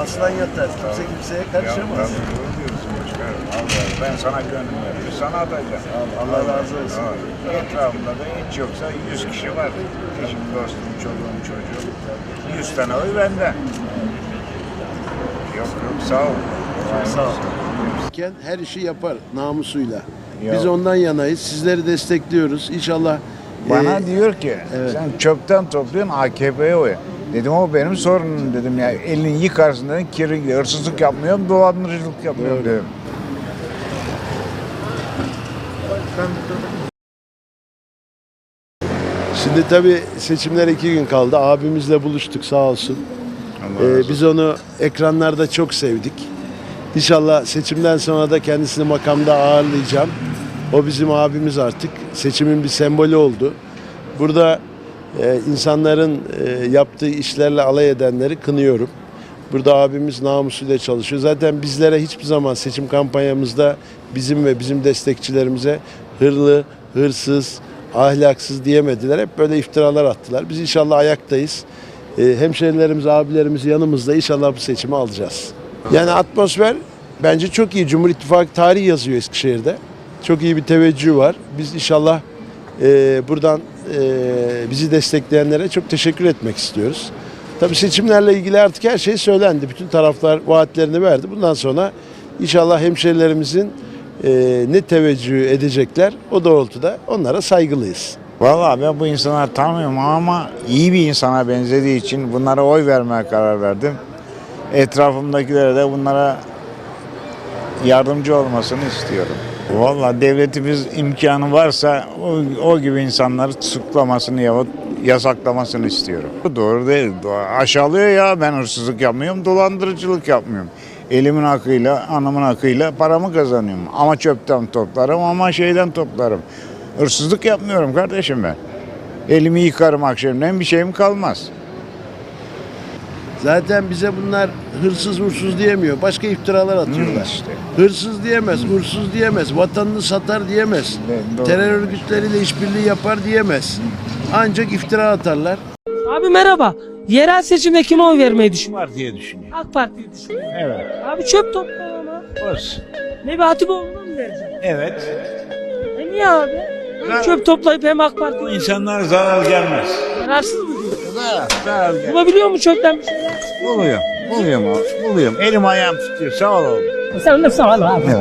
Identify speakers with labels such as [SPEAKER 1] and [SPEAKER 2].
[SPEAKER 1] aslan yatar. Kimse kimseye
[SPEAKER 2] Ya,
[SPEAKER 1] karışamaz.
[SPEAKER 2] tabii, doğru diyorsun başkanım. Allah, ben sana gönlüm veriyor. Sana atacağım.
[SPEAKER 1] Allah- Allah razı olsun.
[SPEAKER 2] Evet. Etrafımda da hiç yoksa 100 kişi var. Eşim, dostum, çoluğum, çocuğum. 100 tane oy bende. Yok yok sağ ol.
[SPEAKER 1] Sağ ol.
[SPEAKER 3] Her işi yapar namusuyla.
[SPEAKER 2] Ya.
[SPEAKER 3] Biz ondan yanayız. Sizleri destekliyoruz. İnşallah
[SPEAKER 2] Bana
[SPEAKER 3] e,
[SPEAKER 2] diyor ki
[SPEAKER 3] evet.
[SPEAKER 2] sen çöpten topluyorsun AKP'ye oy. Dedim o benim sorunum dedim ya. Elini yıkarsın dedim. Kiri, hırsızlık yapmıyorum, dolandırıcılık yapmıyorum dedim.
[SPEAKER 3] şimdi tabii seçimler iki gün kaldı. Abimizle buluştuk sağ olsun.
[SPEAKER 2] Allah
[SPEAKER 3] Ee,
[SPEAKER 2] razı
[SPEAKER 3] biz onu ekranlarda çok sevdik. İnşallah seçimden sonra da kendisini makamda ağırlayacağım. O bizim abimiz artık. Seçimin bir sembolü oldu. Burada e, insanların e, yaptığı işlerle alay edenleri kınıyorum. Burada abimiz namusuyla çalışıyor. Zaten bizlere hiçbir zaman seçim kampanyamızda bizim ve bizim destekçilerimize hırlı, hırsız, ahlaksız diyemediler. Hep böyle iftiralar attılar. Biz inşallah ayaktayız. E, hemşehrilerimiz, abilerimiz yanımızda inşallah bu seçimi alacağız. Yani atmosfer bence çok iyi. Cumhur İttifakı tarihi yazıyor Eskişehir'de. Çok iyi bir teveccüh var. Biz inşallah e, buradan e, bizi destekleyenlere çok teşekkür etmek istiyoruz. Tabii seçimlerle ilgili artık her şey söylendi. Bütün taraflar vaatlerini verdi. Bundan sonra inşallah hemşerilerimizin e, ne teveccüh edecekler o doğrultuda onlara saygılıyız.
[SPEAKER 2] Vallahi ben bu insanları tanımıyorum ama iyi bir insana benzediği için bunlara oy vermeye karar verdim. Etrafımdakilere de bunlara yardımcı olmasını istiyorum. Vallahi devletimiz imkanı varsa o, o gibi insanları tutuklamasını yahut yasaklamasını istiyorum. Doğru değil. Aşağılıyor ya ben hırsızlık yapmıyorum, dolandırıcılık yapmıyorum. Elimin hakkıyla, anamın hakkıyla paramı kazanıyorum. Ama çöpten toplarım ama şeyden toplarım. Hırsızlık yapmıyorum kardeşim ben. Elimi yıkarım akşamleyin bir şeyim kalmaz.
[SPEAKER 3] Zaten bize bunlar hırsız uğursuz diyemiyor. Başka iftiralar atıyorlar.
[SPEAKER 2] Hmm, işte.
[SPEAKER 3] Hırsız diyemez, uğursuz diyemez, vatanını satar diyemez.
[SPEAKER 2] Evet.
[SPEAKER 3] Terör örgütleriyle işbirliği yapar diyemez. Ancak iftira atarlar.
[SPEAKER 4] Abi merhaba. Yerel seçimde kime oy vermeyi düşünüyorsun?
[SPEAKER 2] Var diye düşünüyorum.
[SPEAKER 4] AK Parti'yi düşünüyorum.
[SPEAKER 2] Evet.
[SPEAKER 4] Abi çöp topla ama.
[SPEAKER 2] Olsun.
[SPEAKER 4] Nebi Hatipoğlu'na mı vereceksin?
[SPEAKER 2] Evet.
[SPEAKER 4] E niye abi? Hem çöp toplayıp hem AK Parti
[SPEAKER 2] Bu insanlar zarar gelmez.
[SPEAKER 4] Zararsız mı
[SPEAKER 2] zarar gelmez.
[SPEAKER 4] Bulabiliyor mu çöpten bir şeyler?
[SPEAKER 2] Buluyorum. Buluyorum abi. Buluyorum. Elim ayağım tutuyor. Sağ ol oğlum.
[SPEAKER 4] Sen de sağ ol abi.
[SPEAKER 2] Evet.